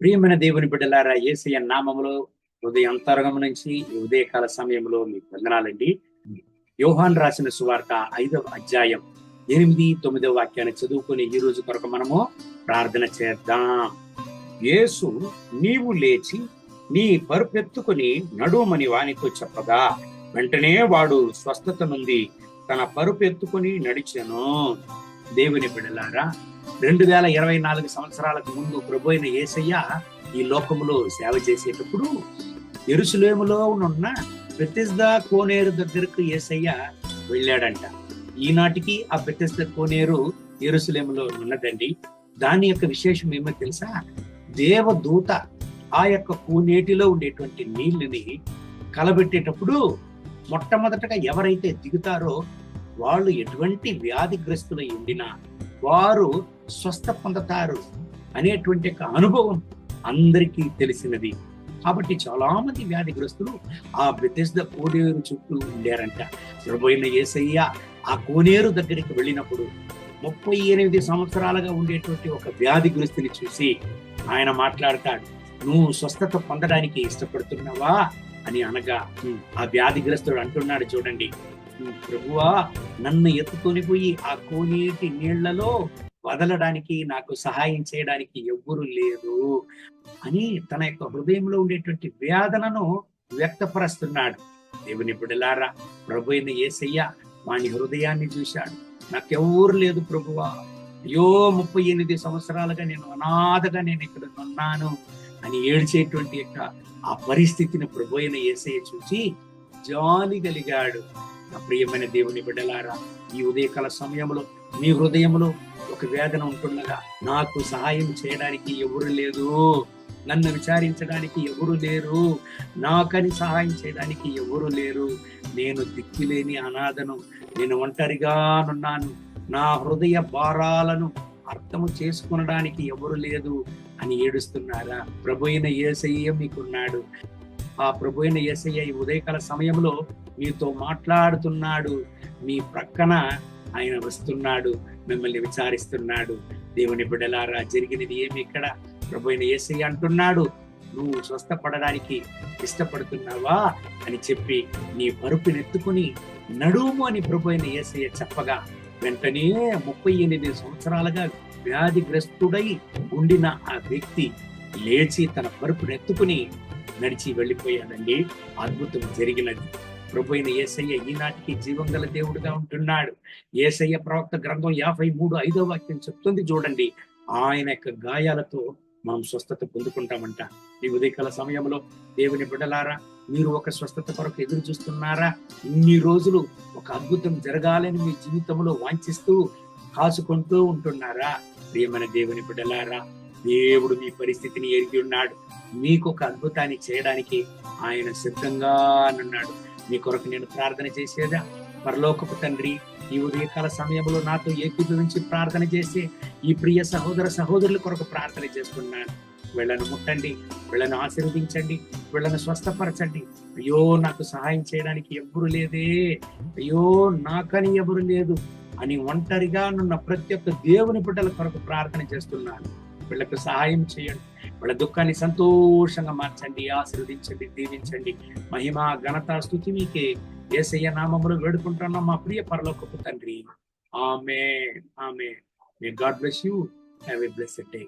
ప్రియమైన దేవుని బిడ్డలారా ఏసయ్య నామములో ఉదయం అంతరంగం నుంచి ఉదయకాల సమయంలో మీకు వందనాలండి. యోహాన్ రాసిన సువార్త ఐదవ అధ్యాయం ఎనిమిది తొమ్మిదవ వాక్యాన్ని చదువుకుని ఈ రోజు కొరకు మనము ప్రార్థన చేద్దాం. యేసు నీవు లేచి నీ పరుపెత్తుకుని నడుమని వానితో చెప్పగా వెంటనే వాడు స్వస్థత నుండి తన పరుపెత్తుకుని నడిచెను. దేవుని బిడలారా రెండు వేల ఇరవై నాలుగు సంవత్సరాలకు ముందు ప్రభు అయిన ఏసయ్య ఈ లోకములో సేవ చేసేటప్పుడు ఎరుసలేములో ఉన్న బెతిస్దా కోనేరు దగ్గరకు ఏసయ్య వెళ్ళాడంట. ఈనాటికి ఆ బెతిస్దా కోనేరు ఎరుసలేములో ఉన్నదండి. దాని యొక్క విశేషం ఏమో తెలుసా? దేవదూత ఆ యొక్క కోనేటిలో ఉండేటువంటి నీళ్ళని కలబెట్టేటప్పుడు మొట్టమొదటగా ఎవరైతే దిగుతారో వాళ్ళు ఎటువంటి వ్యాధిగ్రస్తులై ఉండినా వారు స్వస్థ పొందుతారు అనేటువంటి ఒక అనుభవం అందరికీ తెలిసినది. కాబట్టి చాలా మంది వ్యాధిగ్రస్తులు ఆ బెతెస్ద కోనేరు చుట్టూ ఉండారంట. ప్రభుత్వ ఏసయ్య ఆ కోనేరు దగ్గరికి వెళ్ళినప్పుడు ముప్పై ఎనిమిది సంవత్సరాలుగా ఉండేటువంటి ఒక వ్యాధిగ్రస్తుని చూసి ఆయన మాట్లాడతాడు నువ్వు స్వస్థత పొందడానికి ఇష్టపడుతున్నావా? అని అనగా ఆ వ్యాధిగ్రస్తుడు అంటున్నాడు చూడండి ప్రభువా నన్ను ఎత్తుకొని పోయి ఆ కోనేటి నీళ్ళలో వదలడానికి నాకు సహాయం చేయడానికి ఎవ్వరు లేరు అని తన యొక్క హృదయంలో ఉండేటువంటి వేదనను వ్యక్తపరుస్తున్నాడు. దేవుని బిడలారా ప్రభు అయిన ఏసయ్య వాని హృదయాన్ని చూశాడు. నాకెవ్వరు లేదు ప్రభువా. అయ్యో ముప్పై ఎనిమిది సంవత్సరాలుగా నేను అనాథగా నేను ఇక్కడ ఉన్నాను అని ఏడ్చేటువంటి యొక్క ఆ పరిస్థితిని ప్రభు అయిన ఏసయ్య చూసి జాలి కలిగాడు నా ప్రియమైన దేవుని బిడ్డలారా ఈ ఉదయకాల సమయంలో మీ హృదయంలో ఒక వేదన ఉంటుండగా నాకు సహాయం చేయడానికి ఎవరు లేదు నన్ను విచారించడానికి ఎవరు లేరు. నాకని సహాయం చేయడానికి ఎవరు లేరు. నేను దిక్కులేని అనాథను నేను ఒంటరిగానున్నాను. నా హృదయ భారాలను అర్థము చేసుకునడానికి ఎవరు లేదు అని ఏడుస్తున్నారా? ప్రభు అయిన ఏసయ్య మీకున్నాడు. ఆ ప్రభు అయిన ఏసయ్య ఈ ఉదయకాల సమయంలో మీతో మాట్లాడుతున్నాడు. మీ ప్రక్కన ఆయన వస్తున్నాడు. మిమ్మల్ని విచారిస్తున్నాడు. దేవుని బిడ్డలారా జరిగినది ఏమి ఇక్కడ? ప్రభు అయిన ఏసయ్య అంటున్నాడు. నువ్వు స్వస్థపడడానికి ఇష్టపడుతున్నావా అని చెప్పి నీ పరుపునెత్తుకుని నడుము అని ప్రభు అయిన ఏసయ్య చెప్పగా వెంటనే ముప్పై ఎనిమిది సంవత్సరాలుగా వ్యాధిగ్రస్తుడై ఉండిన ఆ వ్యక్తి లేచి తన పరుపునెత్తుకుని నడిచి వెళ్ళిపోయాడండి. అద్భుతం జరిగినది. ప్రభు అయిన ఏసయ్య ఈనాటికి జీవం గల దేవుడుగా ఉంటున్నాడు. ఏసయ్య ప్రవక్త గ్రంథం యాభై మూడు ఐదో వాక్యం చెప్తుంది చూడండి. ఆయన యొక్క గాయాలతో మనం స్వస్థత పొందుకుంటామంట. ఈ ఉదయకాల సమయంలో దేవుని బిడ్డలారా మీరు ఒక స్వస్థత కొరకు ఎదురు చూస్తున్నారా? ఇన్ని రోజులు ఒక అద్భుతం జరగాలని మీ జీవితంలో వాంఛిస్తూ కాచుకుంటూ ఉంటున్నారా? ప్రియమైన దేవుని బిడ్డలారా దేవుడు మీ పరిస్థితిని ఎరిగి ఉన్నాడు. మీకు ఒక అద్భుతాన్ని చేయడానికి ఆయన సిద్ధంగా ఉన్నాడు. మీ కొరకు నేను ప్రార్థన చేసేదా? పరలోకపు తండ్రి ఈ ఉదయకాల సమయంలో నాతో ఏకీభవించి ప్రార్థన చేసి ఈ ప్రియ సహోదర సహోదరుల కొరకు ప్రార్థన చేస్తున్నాను వీళ్ళను ముట్టండి వీళ్ళను ఆశీర్వదించండి వీళ్ళను స్వస్థపరచండి. అయ్యో నాకు సహాయం చేయడానికి ఎవ్వరు లేదే. అయ్యో నాకని ఎవరు లేదు అని ఒంటరిగా నున్న ప్రతి ఒక్క దేవుని బిడ్డల కొరకు ప్రార్థన చేస్తున్నాను. వీళ్ళకు సహాయం చేయండి. వాళ్ళ దుఃఖాన్ని సంతోషంగా మార్చండి ఆశీర్వదించండి దీవించండి. మహిమ ఘనత స్థుతి మీకే ఏసయ్య నామములు వేడుకుంటున్నాం మా ప్రియ పరలోకపు తండ్రి. ఆమె ఆమె may God bless you have a blessed day